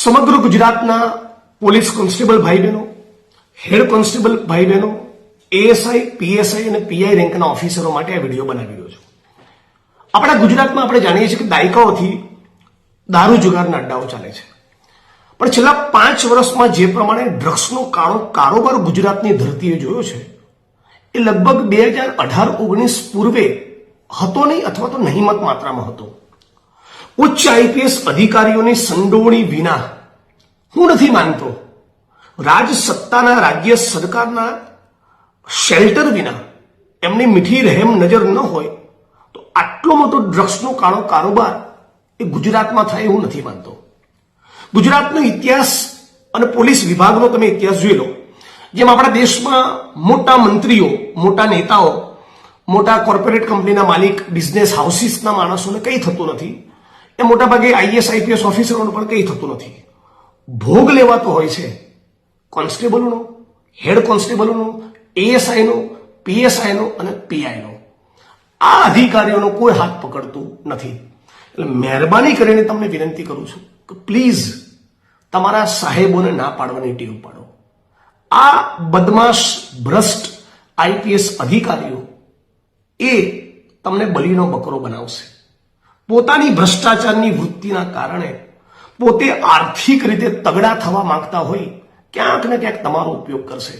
સમગ્ર ગુજરાતના police constable ભાઈ બહેનો હેડ કોન્સ્ટેબલ ભાઈ બહેનો એએસઆઈ પીએસઆઈ અને પીઆઈ રેન્કના ઓફિસરો માટે આ વીડિયો બનાવી રહ્યો છું. આપણા ગુજરાતમાં આપણે જાણીએ છીએ કે દાયકાઓથી દારૂ જુગારના અડ્ડાઓ ચાલે છે. પણ છેલ્લા પાંચ વર્ષમાં જે પ્રમાણે ડ્રગ્સનો કાળો કારોબાર ગુજરાતની ધરતીએ જોયો છે, એ લગભગ બે હજાર અઢાર ઓગણીસ પૂર્વે હતો નહીં અથવા તો નહીમત માત્રામાં હતો. ઉચ્ચ આઈપીએસ અધિકારીઓની સંડોવણી વિના. હું નથી માનતો. રાજ સત્તાના રાજ્ય સરકારના શેલ્ટર વિના એમની મીઠી રહેમ નજર ન હોય તો આટલો મોટો ડ્રગ્સનો કાળો કારોબાર એ ગુજરાતમાં થાય એવું નથી માનતો. ગુજરાતનો ઇતિહાસ અને પોલીસ વિભાગનો તમે ઇતિહાસ જોઈ લો. જેમ આપણા દેશમાં મોટા મંત્રીઓ, મોટા નેતાઓ, મોટા કોર્પોરેટ કંપનીના માલિક, બિઝનેસ હાઉસીસના માણસોને કંઈ થતું નથી. એ મોટાભાગે આઈએસ આઈપીએસ ઓફિસરોનું પણ કંઈ થતું નથી. ભોગ લેવાતો હોય છે કોન્સ્ટેબલોનો, હેડ કોન્સ્ટેબલોનો, એએસઆઈનો, પીએસઆઈનો અને પીઆઈનો. આ અધિકારીઓનો કોઈ હાથ પકડતું નથી. એટલે મહેરબાની કરીને તમને વિનંતી કરું છું કે પ્લીઝ તમારા સાહેબોને ના પાડવાની ટેવ પાડો. આ બદમાશ, ભ્રષ્ટ આઈપીએસ અધિકારીઓ એ તમને બલીનો બકરો બનાવશે. પોતાની ભ્રષ્ટાચારની વૃત્તિના કારણે પોતે આર્થિક રીતે તગડા થવા માંગતા હોય, ક્યાંક ને ક્યાંક તમારો ઉપયોગ કરશે.